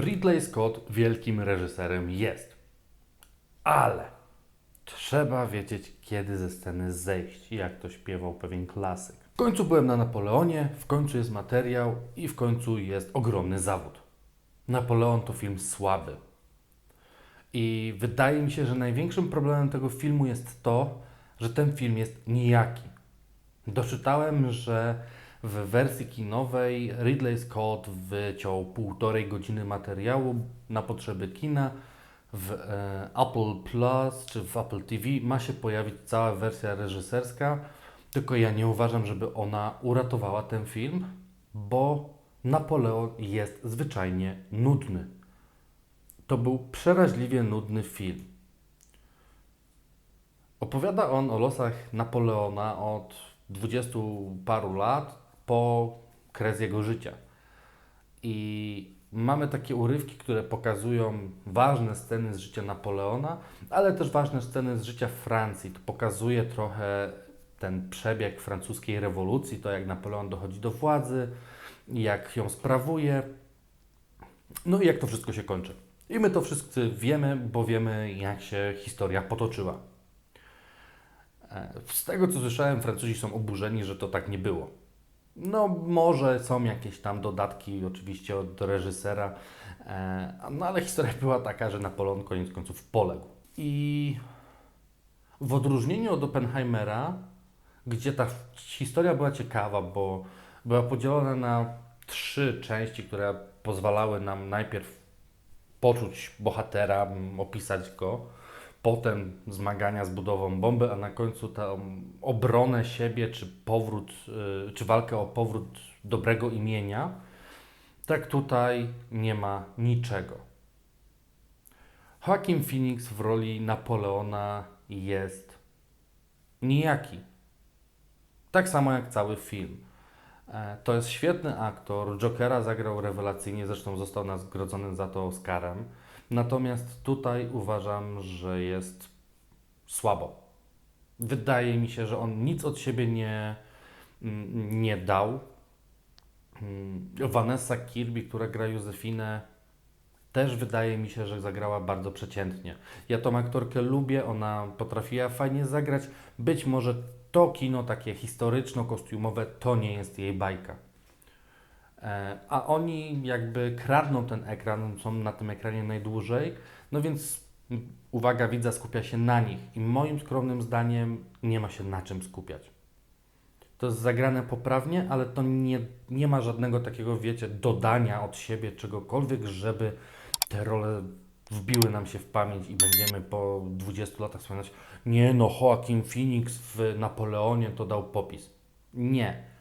Ridley Scott wielkim reżyserem jest. Ale trzeba wiedzieć, kiedy ze sceny zejść, jak to śpiewał pewien klasyk. W końcu byłem na Napoleonie, w końcu jest materiał i w końcu jest ogromny zawód. Napoleon to film słaby. I wydaje mi się, że największym problemem tego filmu jest to, że ten film jest nijaki. Doczytałem, że w wersji kinowej Ridley Scott wyciął półtorej godziny materiału na potrzeby kina. W e, Apple Plus czy w Apple TV ma się pojawić cała wersja reżyserska, tylko ja nie uważam, żeby ona uratowała ten film, bo Napoleon jest zwyczajnie nudny. To był przeraźliwie nudny film. Opowiada on o losach Napoleona od dwudziestu paru lat po kres jego życia. I mamy takie urywki, które pokazują ważne sceny z życia Napoleona, ale też ważne sceny z życia Francji. To pokazuje trochę ten przebieg francuskiej rewolucji, to jak Napoleon dochodzi do władzy, jak ją sprawuje, no i jak to wszystko się kończy. I my to wszyscy wiemy, bo wiemy, jak się historia potoczyła. E, Z tego co słyszałem, Francuzi są oburzeni, że to tak nie było. No, może są jakieś tam dodatki, oczywiście od reżysera, e, no ale historia była taka, że Napoleon koniec końców poległ. I w odróżnieniu od Oppenheimera, gdzie ta historia była ciekawa, bo była podzielona na trzy części, które pozwalały nam najpierw poczuć bohatera, opisać go, potem zmagania z budową bomby, a na końcu tą obronę siebie, czy powrót, y, czy walkę o powrót dobrego imienia, tak tutaj nie ma niczego. Joaquin Phoenix w roli Napoleona jest nijaki. Tak samo jak cały film. E, To jest świetny aktor. Jokera zagrał rewelacyjnie, zresztą został nagrodzony za to Oscarem. Natomiast tutaj uważam, że jest słabo. Wydaje mi się, że on nic od siebie nie, mm, nie dał. Mm, Vanessa Kirby, która gra Józefinę, też wydaje mi się, że zagrała bardzo przeciętnie. Ja tą aktorkę lubię, ona potrafiła fajnie zagrać. Być może to kino takie historyczno-kostiumowe to nie jest jej bajka. E, A oni jakby kradną ten ekran, są na tym ekranie najdłużej, no więc uwaga widza skupia się na nich i moim skromnym zdaniem nie ma się na czym skupiać. To jest zagrane poprawnie, ale to nie, nie ma żadnego takiego, wiecie, dodania od siebie czegokolwiek, żeby te role wbiły nam się w pamięć i będziemy po 20 latach wspominać, nie no, Joaquin Phoenix w Napoleonie to dał popis. Nie.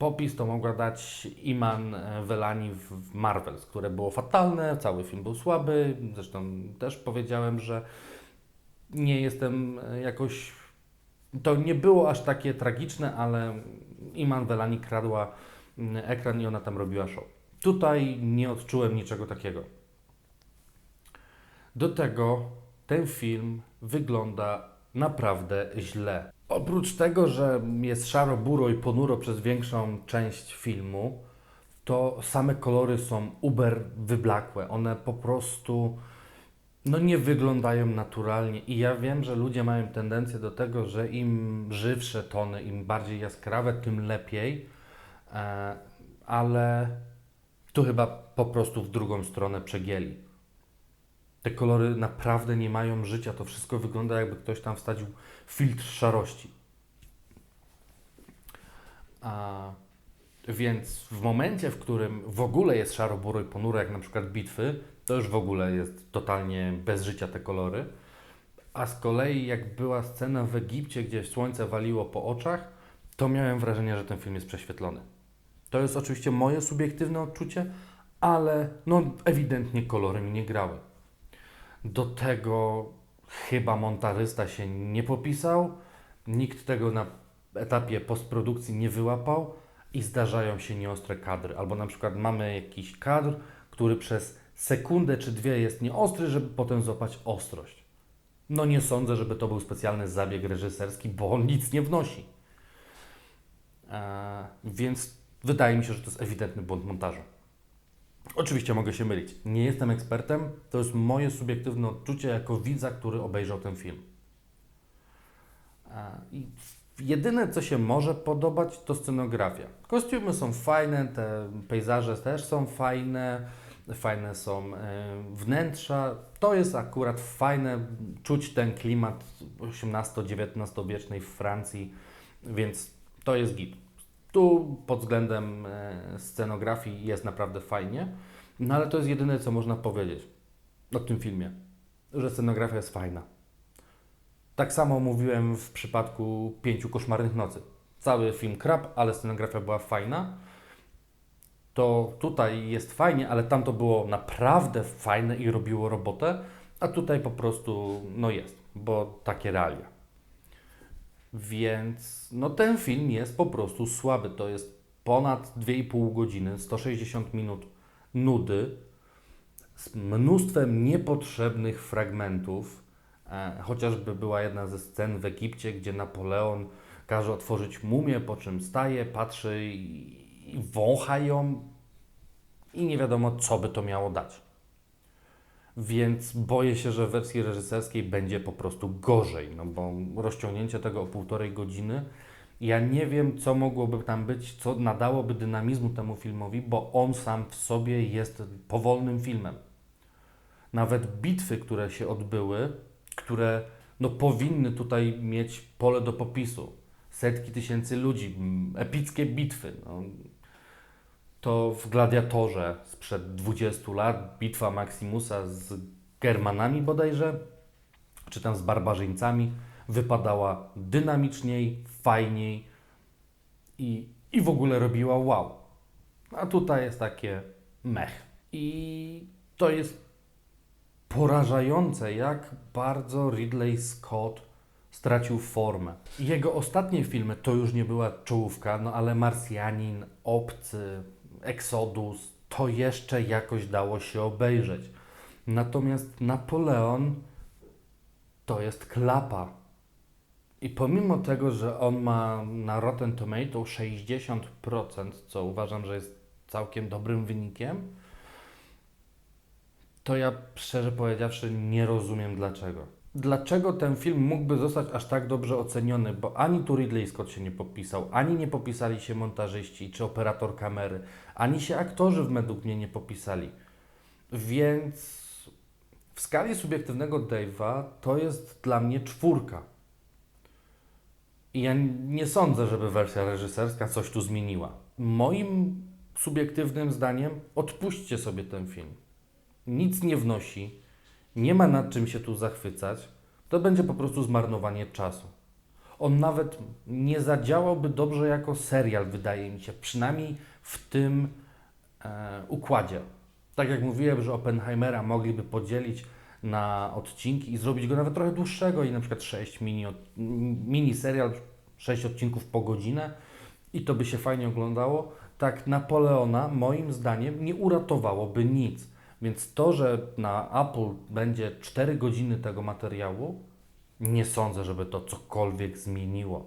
Popis to mogła dać Iman Velani w Marvels, które było fatalne, cały film był słaby, zresztą też powiedziałem, że nie jestem e, jakoś... To nie było aż takie tragiczne, ale Iman Velani kradła ekran i ona tam robiła show. Tutaj nie odczułem niczego takiego. Do tego ten film wygląda naprawdę źle. Oprócz tego, że jest szaro-buro i ponuro przez większą część filmu, to same kolory są uber wyblakłe. One po prostu no nie wyglądają naturalnie. I ja wiem, że ludzie mają tendencję do tego, że im żywsze tony, im bardziej jaskrawe, tym lepiej. E, ale tu chyba po prostu w drugą stronę przegięli. Te kolory naprawdę nie mają życia. To wszystko wygląda, jakby ktoś tam wstawił filtr szarości. A, więc w momencie, w którym w ogóle jest szaro-buro i ponuro, jak na przykład bitwy, to już w ogóle jest totalnie bez życia te kolory. A z kolei, jak była scena w Egipcie, gdzie słońce waliło po oczach, to miałem wrażenie, że ten film jest prześwietlony. To jest oczywiście moje subiektywne odczucie, ale no ewidentnie kolory mi nie grały. Do tego chyba montażysta się nie popisał, nikt tego na etapie postprodukcji nie wyłapał i zdarzają się nieostre kadry. Albo na przykład mamy jakiś kadr, który przez sekundę czy dwie jest nieostry, żeby potem złapać ostrość. No nie sądzę, żeby to był specjalny zabieg reżyserski, bo on nic nie wnosi. Eee, więc wydaje mi się, że to jest ewidentny błąd montażu. Oczywiście mogę się mylić. Nie jestem ekspertem, to jest moje subiektywne odczucie jako widza, który obejrzał ten film. I jedyne, co się może podobać, to scenografia. Kostiumy są fajne, te pejzaże też są fajne, fajne są e, wnętrza. To jest akurat fajne, czuć ten klimat XVIII-XIX wiecznej w Francji, więc to jest git. Tu pod względem e, scenografii jest naprawdę fajnie, no ale to jest jedyne, co można powiedzieć o tym filmie, że scenografia jest fajna. Tak samo mówiłem w przypadku Pięciu Koszmarnych Nocy. Cały film krap, ale scenografia była fajna. To tutaj jest fajnie, ale tam to było naprawdę fajne i robiło robotę, a tutaj po prostu no jest, bo takie realia. Więc no ten film jest po prostu słaby. To jest ponad 2,5 godziny, 160 minut nudy z mnóstwem niepotrzebnych fragmentów. E, chociażby była jedna ze scen w Egipcie, gdzie Napoleon każe otworzyć mumię, po czym staje, patrzy i, i wącha ją i nie wiadomo, co by to miało dać. Więc boję się, że w wersji reżyserskiej będzie po prostu gorzej, no bo rozciągnięcie tego o półtorej godziny, ja nie wiem, co mogłoby tam być, co nadałoby dynamizmu temu filmowi, bo on sam w sobie jest powolnym filmem. Nawet bitwy, które się odbyły, które no, powinny tutaj mieć pole do popisu. Setki tysięcy ludzi, epickie bitwy. No. To w Gladiatorze sprzed 20 lat bitwa Maximusa z Germanami bodajże, czy tam z barbarzyńcami, wypadała dynamiczniej, fajniej i, i w ogóle robiła wow. A tutaj jest takie mech. I to jest porażające, jak bardzo Ridley Scott stracił formę. Jego ostatnie filmy to już nie była czołówka, no ale Marsjanin, Obcy, Exodus to jeszcze jakoś dało się obejrzeć. Natomiast Napoleon to jest klapa. I pomimo tego, że on ma na Rotten Tomato 60%, co uważam, że jest całkiem dobrym wynikiem, to ja szczerze powiedziawszy nie rozumiem dlaczego. Dlaczego ten film mógłby zostać aż tak dobrze oceniony? Bo ani tu Ridley Scott się nie popisał, ani nie popisali się montażyści czy operator kamery, ani się aktorzy według mnie nie popisali. Więc w skali subiektywnego Dave'a to jest dla mnie czwórka. I ja nie sądzę, żeby wersja reżyserska coś tu zmieniła. Moim subiektywnym zdaniem odpuśćcie sobie ten film. Nic nie wnosi, nie ma nad czym się tu zachwycać. To będzie po prostu zmarnowanie czasu. On nawet nie zadziałałby dobrze jako serial, wydaje mi się, przynajmniej w tym e, układzie. Tak jak mówiłem, że Oppenheimera mogliby podzielić na odcinki i zrobić go nawet trochę dłuższego i na przykład 6 mini, mini serial, 6 odcinków po godzinę i to by się fajnie oglądało. Tak Napoleona moim zdaniem nie uratowałoby nic. Więc to, że na Apple będzie 4 godziny tego materiału, nie sądzę, żeby to cokolwiek zmieniło.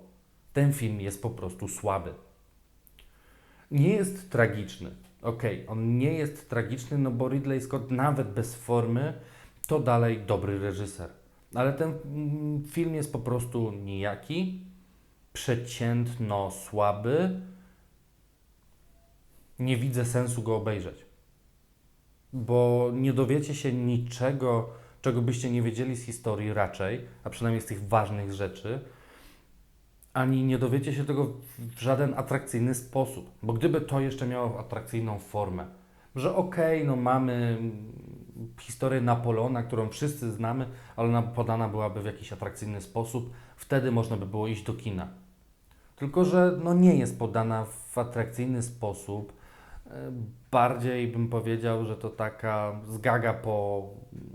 Ten film jest po prostu słaby. Nie jest tragiczny. Okej, on nie jest tragiczny, no bo Ridley Scott nawet bez formy to dalej dobry reżyser. Ale ten mm, film jest po prostu nijaki, przeciętno słaby. Nie widzę sensu go obejrzeć. Bo nie dowiecie się niczego, czego byście nie wiedzieli z historii raczej, a przynajmniej z tych ważnych rzeczy, ani nie dowiecie się tego w żaden atrakcyjny sposób. Bo gdyby to jeszcze miało atrakcyjną formę, że okej, no mamy historię Napoleona, którą wszyscy znamy, ale ona podana byłaby w jakiś atrakcyjny sposób, wtedy można by było iść do kina. Tylko, że no nie jest podana w atrakcyjny sposób. Bardziej bym powiedział, że to taka zgaga po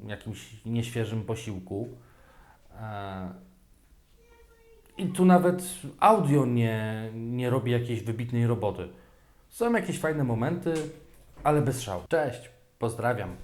jakimś nieświeżym posiłku. E, I tu nawet audio nie, nie robi jakiejś wybitnej roboty. Są jakieś fajne momenty, ale bez szału. Cześć, pozdrawiam.